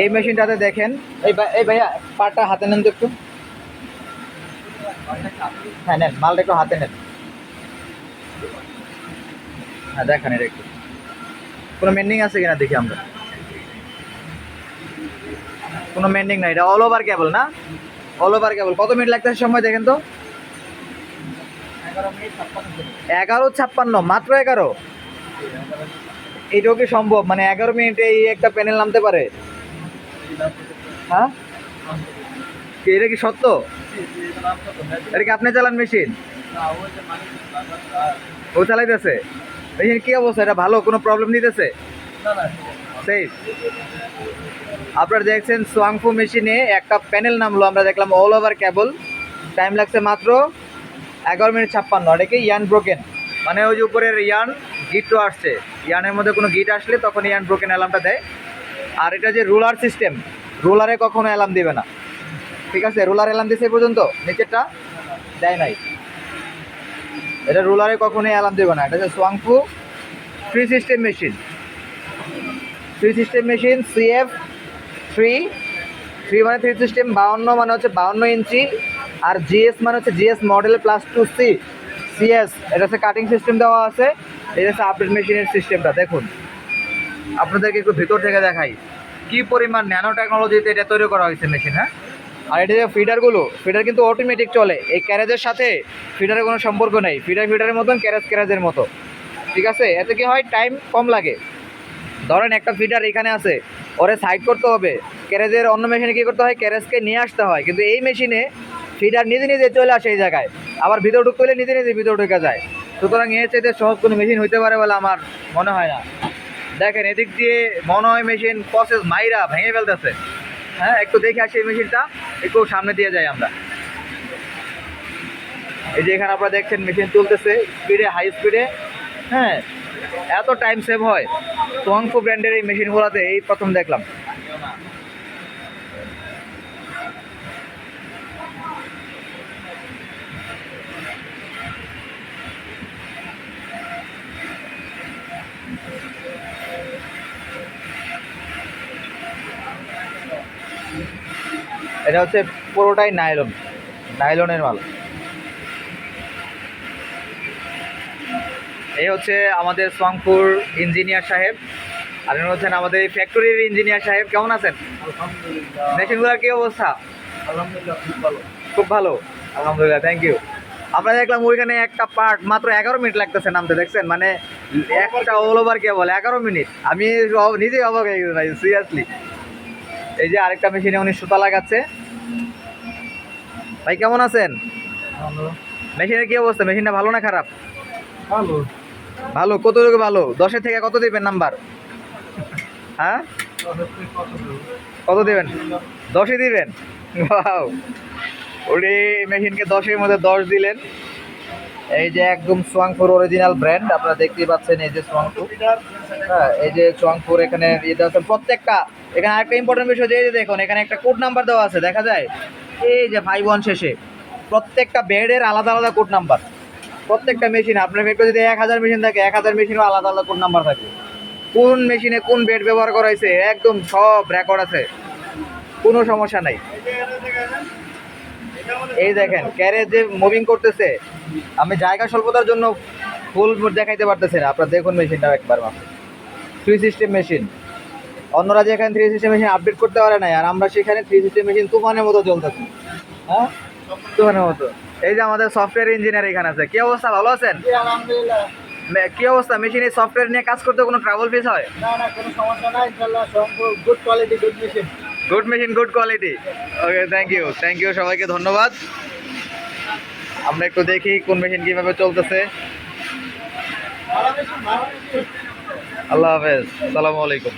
এই মেশিনটাতে দেখেন, এই এই ভাইয়া পাটা হাতে নেন তো একটু। হ্যাঁ নেন, মালটা একটু হাতে নেন। হ্যাঁ দেখান এটা একটু। কোনো মেন্ডিং আছে কিনা দেখি আমরা। কোনো মেন্ডিং নাই, এটা অল ওভার কেবল না? অল ওভার কেবল কত মিনিট লাগতেছে সময় দেখেন তো? এগারো ছাপ্পান্ন, মাত্র এগারো? এটাও কি সম্ভব? মানে এগারো মিনিটে এই একটা প্যানেল নামতে পারে? হ্যাঁ? এটা কি সত্য? এটা কি আপনি চালান মেশিন ও চালাইতেছে। মেশিন কি অবস্থা, এটা ভালো, কোনো প্রবলেম নিতেছে? সেই আপনারা দেখছেন সোয়াংফু মেশিনে একটা প্যানেল নামলো, আমরা দেখলাম অল ওভার কেবল টাইম লাগছে মাত্র এগারো মিনিট ছাপ্পান্ন এটাকে ইয়ান ব্রোকেন মানে ওই যে উপরের ইয়ান গিটও আসছে। ইয়ানের মধ্যে কোনো গিট আসলে তখন ইয়ান ব্রোকেন অ্যালার্মটা দেয়। আর এটা যে রুলার সিস্টেম রুলারে কখনো অ্যালার্ম দেবে না। ঠিক আছে? রুলার অ্যালার্ম এ পর্যন্ত? নিচেরটা দেয় নাই। এটা রুলারে কখনোই অ্যালার্ম দেবে না। এটা হচ্ছে সোয়াংফু three system machine three system machine CF three three মানে থ্রি সিস্টেম বাউন্ন মানে হচ্ছে বাউন্ন ইঞ্চি, আর জিএস মানে হচ্ছে GS model plus two C CS এটা হচ্ছে কাটিং সিস্টেম দেওয়া আছে এটা হচ্ছে আপডেট মেশিনের সিস্টেমটা দেখুন। আপনাদেরকে একটু ভিতর থেকে দেখাই, কি পরিমাণ ন্যানো টেকনোলজিতে এটা তৈরি করা হয়েছে মেশিন হ্যাঁ? আর এটা যে ফিডারগুলো ফিডার কিন্তু অটোমেটিক চলে, এই ক্যারেজের সাথে ফিডারের কোনো সম্পর্ক নেই ফিডার ফিডারের মতন ক্যারেজ ক্যারেজের মতো, ঠিক আছে? এতে কি হয়? টাইম কম লাগে। ধরেন একটা ফিডার এখানে আছে, ওরে সাইড করতে হবে। ক্যারেজের অন্য মেশিনে কী করতে হয়? ক্যারেজকে নিয়ে আসতে হয়। কিন্তু এই মেশিনে ফিডার নিজে নিজে চলে আসে এই জায়গায়। আবার ভিতরে ঢুকতে হলে নিজে নিজে ভিতরে ঢুকে যায়। সুতরাং এর চাইতে সহজ কোনো মেশিন হইতে পারে বলে আমার মনে হয় না। দেখেন, এদিক দিয়ে মনে হয় মেশিন প্রসেস মাইরা ভেঙে ফেলতেছে। হ্যাঁ একটু দেখে আসি এই মেশিনটা একটু সামনে দিয়ে যাই আমরা। এই যে এখানে আপনারা দেখছেন মেশিন তুলতেছে। স্পিডে হাই স্পিডে হ্যাঁ এত টাইম সেভ হয়। তোয়াংফু ব্র্যান্ডের এই মেশিনগুলোতে এই প্রথম দেখলাম। এটা হচ্ছে পুরোটাই নাইলন নাইলনের মাল। এই হচ্ছে আমাদের সোয়াংপুর ইঞ্জিনিয়ার সাহেব। আর ইনি হচ্ছেন আমাদের এই ফ্যাক্টরির ইঞ্জিনিয়ার সাহেব। কেমন আছেন? আলহামদুলিল্লাহ। মেশিনগুলোর কি অবস্থা? আলহামদুলিল্লাহ খুব ভালো। খুব ভালো? আলহামদুলিল্লাহ থ্যাংক ইউ আমরা দেখলাম ওইখানে একটা পার্ট মাত্র এগারো মিনিট লাগতেছে নামতে দেখছেন? মানে একটা অল ওভার কে বলে এগারো মিনিট আমি নিজেই অবাক হয়ে গেছি ভাই সিরিয়াসলি এই যে আরেকটা মেশিনে উনি সুতা লাগাচ্ছে। ভাই কেমন আছেন? মেশিনের কি অবস্থা? মেশিনটা ভালো না খারাপ? ভালো। ভালো, কত কতটুকু ভালো? দশের থেকে কত দিবেন নাম্বার? হ্যাঁ? কত দিবেন? দশই দিবেন? ওয়াও। উনি মেশিনকে দশের মধ্যে দশ দিলেন। এই যে একদম সোয়াংপুর অরিজিনাল ব্র্যান্ড আপনারা দেখতেই পাচ্ছেন এই যে সোয়াংপুর হ্যাঁ এই যে সোয়াংপুর এখানে ইয়ে দেওয়া আছে প্রত্যেকটা। এখানে আরেকটা ইম্পর্টেন্ট বিষয় যে দেখুন, এখানে একটা কোড নাম্বার দেওয়া আছে, দেখা যায়? এই যে ফাইভ ওয়ান শেষে। প্রত্যেকটা বেডের আলাদা আলাদা কোড নাম্বার প্রত্যেকটা মেশিন আপনার ফ্যাক্টরি যদি এক হাজার মেশিন থাকে, এক হাজার মেশিনও আলাদা আলাদা কোন নাম্বার থাকে। কোন মেশিনে কোন বেড ব্যবহার করা হয়েছে একদম সব রেকর্ড আছে। কোনো সমস্যা নাই। এই দেখেন ক্যারেজ যে মুভিং করতেছে, আমি জায়গা স্বল্পতার জন্য ফুল দেখাইতে পারতেছি না। আপনার দেখুন মেশিনটা একবার মাত্র। থ্রি সিস্টেম মেশিন অন্যরা যেখানে থ্রি সিস্টেম মেশিন আপডেট করতে পারে না আর আমরা সেখানে থ্রি সিস্টেম মেশিন তুফানের মতো চলতেছি। হ্যাঁ? তুফানের মতো। এই যে আমাদের সফটওয়্যার ইঞ্জিনিয়ার এখানে আছে। কি অবস্থা? ভালো আছেন? আলহামদুলিল্লাহ। কি অবস্থা? মেশিনে সফটওয়্যার নিয়ে কাজ করতে কোনো ট্রাভেল ফিস হয়? না না কোনো সমস্যা নাই ইনশাল্লাহ good quality good machine good machine good quality okay thank you thank you সবাইকে ধন্যবাদ। আমরা একটু দেখি কোন মেশিন কীভাবে চলতেছে। আল্লাহ হাফেজ সালামু আলাইকুম।